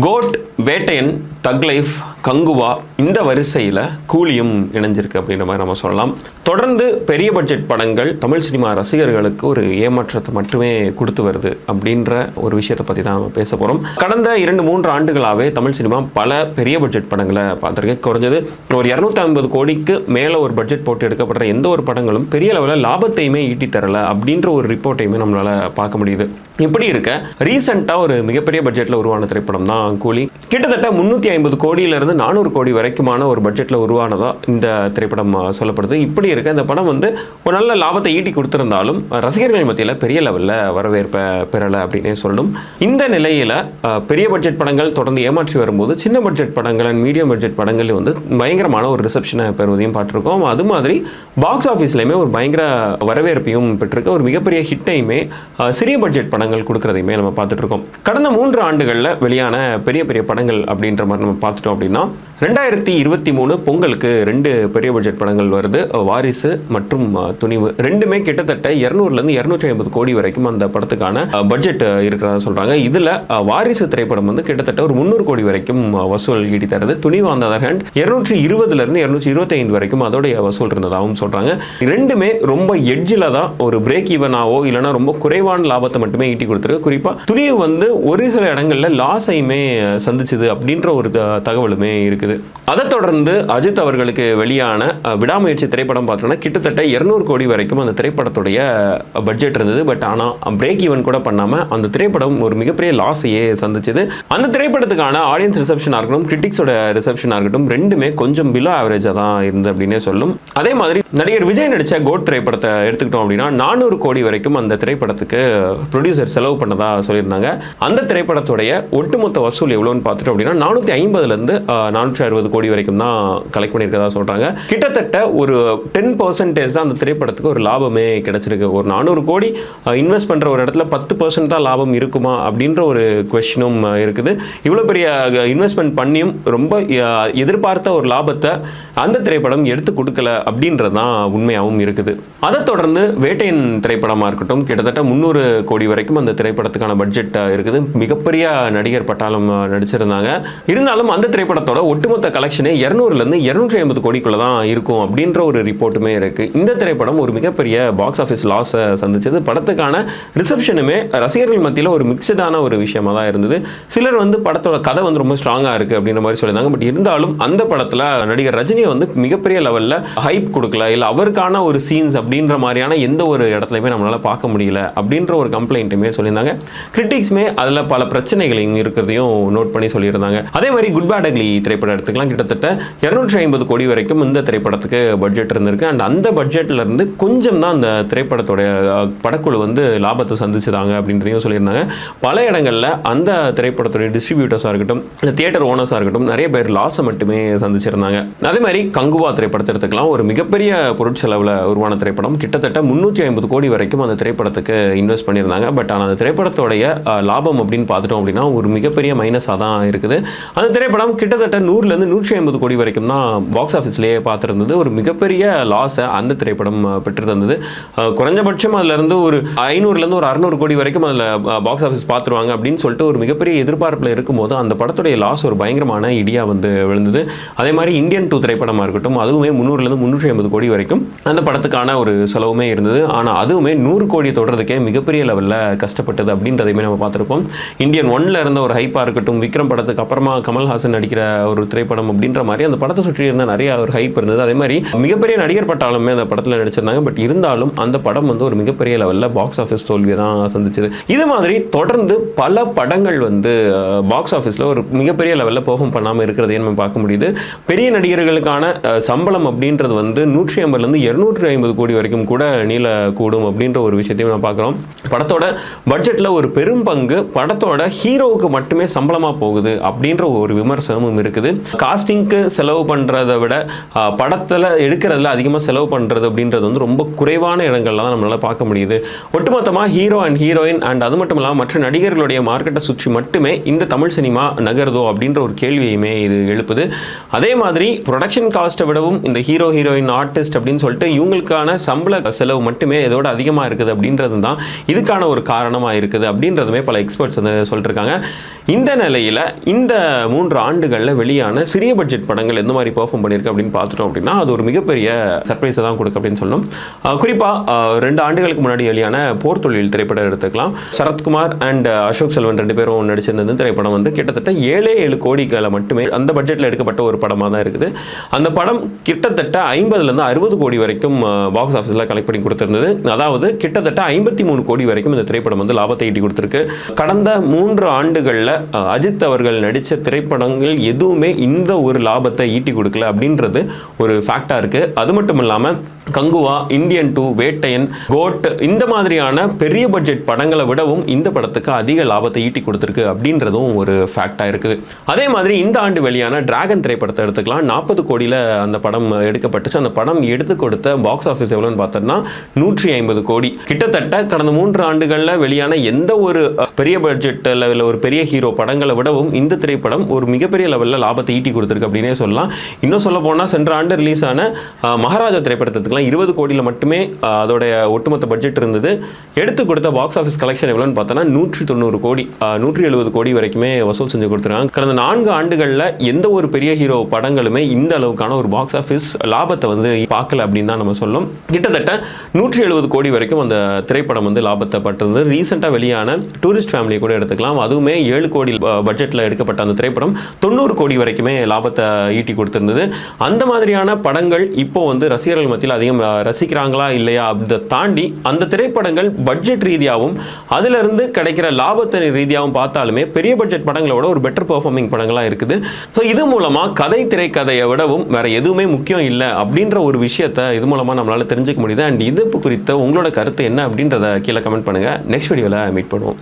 GOAT Vettaiyan Thug Life Kanguva இந்த வரிசையில் கூலியும் இணைஞ்சிருக்கு அப்படின்ற மாதிரி நம்ம சொல்லலாம். தொடர்ந்து பெரிய பட்ஜெட் படங்கள் தமிழ் சினிமா ரசிகர்களுக்கு ஒரு ஏமாற்றத்தை மட்டுமே கொடுத்து வருது அப்படின்ற ஒரு விஷயத்தை பற்றி தான் நம்ம பேச போகிறோம் கடந்த இரண்டு மூன்று ஆண்டுகளாகவே தமிழ் சினிமா பல பெரிய பட்ஜெட் படங்களை பார்த்துருக்கு குறைஞ்சது ஒரு இரநூத்தி ஐம்பது கோடிக்கு மேலே ஒரு பட்ஜெட் போட்டு எடுக்கப்படுற எந்த ஒரு படங்களும் பெரிய லெவலில் லாபத்தையுமே ஈட்டி தரல அப்படின்ற ஒரு ரிப்போர்ட்டையுமே நம்மளால் பார்க்க முடியுது. இப்படி இருக்க ரீசெண்டாக ஒரு மிகப்பெரிய பட்ஜெட்டில் உருவான திரைப்படம் தான் கூலி. கிட்டத்தட்ட முந்நூற்றி ஐம்பது கோடியிலிருந்து நானூறு கோடி வரைக்குமான ஒரு பட்ஜெட்டில் உருவானதா இந்த திரைப்படம் சொல்லப்படுது. இப்படி இருக்க. இந்த படம் வந்து ஒரு நல்ல லாபத்தை ஈட்டி கொடுத்திருந்தாலும் ரசிகர்கள் மத்தியில் பெரிய லெவலில் வரவேற்பை பெறலை அப்படின்னே சொல்லணும். இந்த நிலையில் பெரிய பட்ஜெட் படங்கள் தொடர்ந்து ஏமாற்றி வரும்போது சின்ன பட்ஜெட் படங்கள் அண்ட் மீடியம் பட்ஜெட் படங்கள் வந்து பயங்கரமான ஒரு ரிசப்ஷனை பெறுவதையும் பார்த்துருக்கோம். அது மாதிரி பாக்ஸ் ஆஃபீஸ்லையுமே ஒரு பயங்கர வரவேற்பையும் பெற்றிருக்கு. ஒரு மிகப்பெரிய ஹிட்டையுமே சிறிய பட்ஜெட் படங்கள் கொடுக்கறதையுமே நம்ம பார்த்துட்ருக்கோம் கடந்த மூன்று ஆண்டுகளில் வெளியான பெரிய பெரிய படங்கள் அப்படின்ற மாதிரி நம்ம பார்த்துட்டோம் அப்படின்னா ரெண்டாயிரத்தி இருபத்தி மூணு பொங்கலுக்கு ரெண்டு பெரிய பட்ஜெட் படங்கள் வருது. வாரிசு மற்றும் துணிவு ரெண்டுமே கிட்டத்தட்ட இரநூறுலேருந்து இரநூற்றி ஐம்பது கோடி வரைக்கும் அந்த படத்துக்கான பட்ஜெட் இருக்கிறதா சொல்கிறாங்க இதில் வாரிசு திரைப்படம் வந்து கிட்டத்தட்ட ஒரு முந்நூறு கோடி வரைக்கும் வசூல் ஈட்டி தருது. துணிவு அந்த அதர் ஹேண்ட் இரநூற்றி இருபதுலேருந்து இரநூற்றி இருபத்தைந்து வரைக்கும் அதோடைய வசூல் இருந்ததாகவும் சொல்கிறாங்க ரெண்டுமே ரொம்ப எட்ஜில் தான் ஒரு பிரேக் ஈவனாவோ இல்லைனா ரொம்ப குறைவான லாபத்தை மட்டுமே ஈட்டி கொடுத்துருக்கு. குறிப்பாக துணிவு வந்து ஒரு சில இடங்களில் லாஸையுமே சந்திச்சுது அப்படின்ற ஒரு ஒரு தகவலுமே இருக்குது. அதை தொடர்ந்து அஜித் அவர்களுக்கு வெளியான விடாமுயற்சி திரைப்படம் பார்த்தோன்னா கிட்டத்தட்ட இருநூறு கோடி வரைக்கும் அந்த திரைப்படத்துடைய பட்ஜெட் இருந்தது. பட் ஆனால் பிரேக் ஈவன் கூட பண்ணாமல் அந்த திரைப்படம் ஒரு மிகப்பெரிய லாஸையே சந்திச்சது. அந்த திரைப்படத்துக்கான ஆடியன்ஸ் ரிசப்ஷனாக இருக்கட்டும் கிரிட்டிக்ஸோட ரிசப்ஷனாக இருக்கட்டும் ரெண்டுமே கொஞ்சம் பிலோ ஆவரேஜாக தான் இருந்து அப்படின்னே சொல்லும். அதே மாதிரி நடிகர் விஜய் நடித்த கோட் திரைப்படத்தை எடுத்துக்கிட்டோம் அப்படின்னா நானூறு கோடி வரைக்கும் அந்த திரைப்படத்துக்கு ப்ரொடியூசர் செலவு பண்ணதா சொல்லியிருந்தாங்க. அந்த திரைப்படத்துடைய ஒட்டுமொத்த வசூல் எவ்வளோன்னு பார்த்துட்டோம் அப்படின்னா நானூற்றி ஐம்பதுலேருந்து நானூற்றி அறுபது கோடி வரைக்கும் தான் கலெக்ட் பண்ணியிருக்கதா சொல்கிறாங்க கிட்டத்தட்ட ஒரு டென் பர்சன்டேஜ் தான் அந்த திரைப்படத்துக்கு ஒரு லாபமே கிடைச்சிருக்கு. ஒரு நானூறு கோடி இன்வெஸ்ட் பண்ணுற ஒரு இடத்துல பத்து பர்சன்ட் தான் லாபம் இருக்குமா அப்படின்ற ஒரு கொஷினும் இருக்குது. இவ்வளோ பெரிய இன்வெஸ்ட்மெண்ட் பண்ணியும் ரொம்ப எதிர்பார்த்த ஒரு லாபத்தை அந்த திரைப்படம் எடுத்து கொடுக்கல அப்படின்றது தான் உண்மையாகவும் இருக்குது. அதை தொடர்ந்து வேட்டையின் திரைப்படமாக இருக்கட்டும் கிட்டத்தட்ட முந்நூறு கோடி வரைக்கும் அந்த திரைப்படத்துக்கான பட்ஜெட் இருக்குது. மிகப்பெரிய நடிகர் பட்டாளம் நடிச்சிருந்தாங்க. நடிச்சிருந்தாங்க இருந்தாலும் அந்த திரைப்படத்தோட ஒட்டுமொத்த கலெக்ஷனே இரநூறுலேருந்து இரநூற்றி ஐம்பது கோடிக்குள்ள தான் இருக்கும் அப்படின்ற ஒரு ரிப்போர்ட்டுமே இருக்குது இந்த திரைப்படம் ஒரு மிகப்பெரிய பாக்ஸ் ஆஃபீஸ் லாஸை சந்திச்சது. படத்துக்கான ரிசப்ஷனுமே ரசிகர்கள் மத்தியில் ஒரு மிக்சடான ஒரு விஷயமா தான் இருந்தது. சிலர் வந்து படத்தோட கதை வந்து ரொம்ப ஸ்ட்ராங்காக இருக்குது அப்படின்ற மாதிரி சொல்லியிருந்தாங்க. பட் இருந்தாலும் அந்த படத்தில் நடிகர் ரஜினியை வந்து மிகப்பெரிய லெவலில் ஹைப் கொடுக்கல. இல்லை அவருக்கான ஒரு சீன்ஸ் அப்படின்ற மாதிரியான எந்த ஒரு இடத்துலையுமே நம்மளால் பார்க்க முடியல அப்படின்ற ஒரு கம்ப்ளைண்ட்டுமே சொல்லியிருந்தாங்க. கிரிட்டிக்ஸ்மே அதில் பல பிரச்சனைகளையும் இருக்கிறதையும் நோட் பண்ணி சொல்லியிருந்தாங்க. அதே மாதிரி குட் பேட் அக்லி திரைப்படம் எடுத்துக்கலாம். கிட்டத்தட்ட இரநூற்றி ஐம்பது கோடி வரைக்கும் இந்த திரைப்படத்துக்கு பட்ஜெட் இருந்திருக்கு. அண்ட் அந்த பட்ஜெட்ல இருந்து கொஞ்சம் தான் அந்த திரைப்படத்துடைய படக்குழு வந்து லாபத்தை சந்திச்சுதாங்க அப்படின்றதையும் சொல்லியிருந்தாங்க. பல இடங்களில் அந்த திரைப்படத்துடைய டிஸ்ட்ரிபியூட்டர்ஸாக இருக்கட்டும் இல்லை தியேட்டர் ஓனர்ஸாக இருக்கட்டும் நிறைய பேர் லாஸை மட்டுமே சந்திச்சிருந்தாங்க. அதே மாதிரி கங்குவா திரைப்படத்தை எடுத்துக்கலாம். ஒரு மிகப்பெரிய பொருட்செலவில் உருவான திரைப்படம். கிட்டத்தட்ட முந்நூற்றி ஐம்பது கோடி வரைக்கும் அந்த திரைப்படத்துக்கு இன்வெஸ்ட் பண்ணியிருந்தாங்க. பட் ஆனால் அந்த திரைப்படத்தோடைய லாபம் அப்படின்னு பார்த்துட்டோம் அப்படின்னா ஒரு மிகப்பெரிய மைனஸாக தான் இருக்குது. அந்த திரைப்படம் கிட்டத்தட்ட நூறுலேருந்து நூற்றி ஐம்பது கோடி வரைக்கும் தான் பாக்ஸ் ஆஃபீஸ்லேயே பார்த்துருந்தது. ஒரு மிகப்பெரிய லாஸை அந்த திரைப்படம் அஹ், பெற்று தந்தது குறைஞ்சபட்சம் அதுலேருந்து ஒரு ஐநூறுலேருந்து ஒரு அறுநூறு கோடி வரைக்கும் அதில் பாக்ஸ் ஆஃபீஸ் பார்த்துருவாங்க அப்படின்னு சொல்லிட்டு ஒரு மிகப்பெரிய எதிர்பார்ப்பில் இருக்கும்போது அந்த படத்துடைய லாஸ் ஒரு பயங்கரமான இடியாக வந்து விழுந்தது. அதே மாதிரி இந்தியன் டூ திரைப்படமாக இருக்கட்டும் அதுவுமே முந்நூறுலேருந்து முந்நூற்றி ஐம்பது கோடி வரைக்கும் அந்த படத்துக்கான ஒரு செலவுமே இருந்தது. ஆனால் அதுவுமே நூறு கோடி தொடர்றதுக்கே மிகப்பெரிய லெவலில் கஷ்டப்பட்டது அப்படின்றதையுமே நம்ம பார்த்துருப்போம். இந்தியன் ஒன்ல இருந்த ஒரு ஹைப்பாக இருக்கட்டும் விக்ரம் படத்துக்கு அப்புறமா கமல்ஹாசன் நடிக்கிற ஒரு திரைப்படம் அப்படின்ற மாதிரி அந்த படத்தை சுற்றி இருந்த நிறைய ஒரு ஹைப் இருந்தது. அதே மாதிரி மிகப்பெரிய நடிகர் பட்டாலுமே அந்த படத்தில் நடிச்சிருந்தாங்க. பட் இருந்தாலும் அந்த படம் வந்து ஒரு மிகப்பெரிய லெவலில் பாக்ஸ் ஆஃபீஸ் தோல்வியை தான் சந்திச்சது. இது மாதிரி தொடர்ந்து பல படங்கள் வந்து பாக்ஸ் ஆஃபீஸில் ஒரு மிகப்பெரிய லெவலில் பெர்ஃபார்ம் பண்ணாமல் இருக்கிறதையும் நம்ம பார்க்க முடியுது. பெரிய நடிகர்களுக்கான சம்பளம் அப்படின்றது வந்து நூற்றி ஐம்பதுலேருந்து இரநூற்றி ஐம்பது கோடி வரைக்கும் கூட நீள கூடும் அப்படின்ற ஒரு விஷயத்தையும் நான் பார்க்குறோம். படத்தோட பட்ஜெட்டில் ஒரு பெரும் பங்கு படத்தோட ஹீரோவுக்கு மட்டுமே சம்பளமாக போகுது அப்படின்ற ஒரு ஒரு விமர்சனமும் இருக்குது. காஸ்டிங்க்கு செலவு பண்ணுறதை விட படத்தில் எடுக்கிறதுல அதிகமாக செலவு பண்ணுறது அப்படின்றது வந்து ரொம்ப குறைவான இடங்கள்ல தான் நம்மளால் பார்க்க முடியுது. ஒட்டுமொத்தமாக ஹீரோ அண்ட் ஹீரோயின் அண்ட் அது மட்டும் இல்லாமல் மற்ற நடிகர்களுடைய மார்க்கெட்டை சுற்றி மட்டுமே இந்த தமிழ் சினிமா நகருதோ அப்படின்ற ஒரு கேள்வியுமே இது எழுப்புது. அதே மாதிரி ப்ரொடக்ஷன் காஸ்ட்டை விடவும் இந்த ஹீரோ ஹீரோயின் ஆர்டிஸ்ட் அப்படின்னு சொல்லிட்டு இவங்களுக்கான சம்பள செலவு மட்டுமே இதோட அதிகமாக இருக்குது அப்படின்றது தான் இதுக்கான ஒரு காரணமாக இருக்குது அப்படின்றதுமே பல எக்ஸ்பர்ட்ஸ் வந்து சொல்லிட்டுருக்காங்க இந்த நிலையில் இந்த மூன்று ஆண்டுகளில் வெளியான சிறிய பட்ஜெட் படங்கள் எந்த மாதிரி பெர்ஃபார்ம் பண்ணியிருக்கு அப்படின்னு பார்த்துட்டோம் அப்படின்னா அது ஒரு மிகப்பெரிய சர்ப்ரைஸை தான் கொடுக்கு அப்படின்னு சொல்லணும். குறிப்பாக ரெண்டு ஆண்டுகளுக்கு முன்னாடி வெளியான போர் தொழில் திரைப்படம் எடுத்துக்கலாம். சரத்குமார் அண்ட் அசோக் செல்வன் ரெண்டு பேரும் நடிச்சிருந்தது திரைப்படம் வந்து கிட்டத்தட்ட ஏழே ஏழு கோடிகளை மட்டுமே அந்த பட்ஜெட்டில் எடுக்கப்பட்ட ஒரு படமாக தான் இருக்குது. அந்த படம் கிட்டத்தட்ட ஐம்பதுலேருந்து அறுபது கோடி வரைக்கும் பாக்ஸ் ஆஃபீஸில் கலெக்ட் பண்ணி கொடுத்துருந்தது. அதாவது கிட்டத்தட்ட ஐம்பத்தி மூணு கோடி வரைக்கும் இந்த திரைப்படம் வந்து லாபத்தை ஈட்டி கொடுத்துருக்கு. கடந்த மூன்று ஆண்டுகளில் அஜித் அவர்கள் நடித்த திரைப்படங்கள் எதுவுமே இந்த ஒரு லாபத்தை ஈட்டி கொடுக்கல அப்படின்றது ஒரு ஃபேக்டாக இருக்குது அது மட்டும் இல்லாமல் Kanguva Indian two Vettaiyan GOAT இந்த மாதிரியான பெரிய பட்ஜெட் படங்களை விடவும் இந்த படத்துக்கு அதிக லாபத்தை ஈட்டி கொடுத்துருக்கு அப்படின்றதும் ஒரு ஃபேக்டாக இருக்குது. அதே மாதிரி இந்த ஆண்டு வெளியான டிராகன் திரைப்படத்தை எடுத்துக்கலாம். நாற்பது கோடியில் அந்த படம் எடுக்கப்பட்டுச்சு. அந்த படம் எடுத்து கொடுத்த பாக்ஸ் ஆஃபீஸ் எவ்வளோன்னு பார்த்தோம்னா நூற்றி ஐம்பது கோடி. கிட்டத்தட்ட கடந்த மூன்று ஆண்டுகளில் வெளியான எந்த ஒரு பெரிய பட்ஜெட் லெவலில் ஒரு பெரிய ஹீரோ படங்களை விடவும் இந்த திரைப்படம் ஒரு மிகப்பெரிய லெவலில் லாபத்தை ஈட்டி கொடுத்துருக்கு அப்படின்னே சொல்லலாம். இன்னும் சொல்ல போனால் சென்ற ஆண்டு ரிலீஸ் ஆன மகாராஜா திரைப்படத்துக்கு திரைப்படத்துக்குலாம் இருபது கோடியில் மட்டுமே அதோடைய ஒட்டுமொத்த பட்ஜெட் இருந்தது. எடுத்து கொடுத்த பாக்ஸ் ஆஃபீஸ் கலெக்ஷன் எவ்வளோன்னு பார்த்தோன்னா நூற்றி தொண்ணூறு கோடி நூற்றி எழுபது கோடி வரைக்குமே வசூல் செஞ்சு கொடுத்துருக்காங்க. கடந்த நான்கு ஆண்டுகளில் எந்த ஒரு பெரிய ஹீரோ படங்களுமே இந்த அளவுக்கான ஒரு பாக்ஸ் ஆஃபீஸ் லாபத்தை வந்து பார்க்கல அப்படின்னு தான் நம்ம சொல்லும். கிட்டத்தட்ட நூற்றி எழுபது கோடி வரைக்கும் அந்த திரைப்படம் வந்து லாபத்தை பட்டிருந்தது ரீசெண்டாக வெளியான டூரிஸ்ட் ஃபேமிலியை கூட எடுத்துக்கலாம். அதுவுமே ஏழு கோடி பட்ஜெட்டில் எடுக்கப்பட்ட அந்த திரைப்படம் தொண்ணூறு கோடி வரைக்குமே லாபத்தை ஈட்டி கொடுத்திருந்தது. அந்த மாதிரியான படங்கள் இப்போ வந்து ரசிகர்கள் மத்தியில் அதிகம் ரசிக்கிறாங்களா இல்லையா அதை தாண்டி அந்த திரைப்படங்கள் பட்ஜெட் ரீதியாகவும் அதிலிருந்து கிடைக்கிற லாபத்தை ரீதியாகவும் பார்த்தாலுமே பெரிய பட்ஜெட் படங்களோட ஒரு பெட்டர் பர்ஃபார்மிங் படங்களாக இருக்குது. ஸோ இது மூலமாக கதை திரைக்கதையை விடவும் வேற எதுவுமே முக்கியம் இல்லை அப்படின்ற ஒரு விஷயத்தை இது மூலமாக நம்மளால் தெரிஞ்சுக்க முடியுது. அண்ட் இது குறித்த உங்களோட கருத்து என்ன அப்படின்றத கீழே கமெண்ட் பண்ணுங்க. நெக்ஸ்ட் வீடியோவில் மீட் பண்ணுவோம்.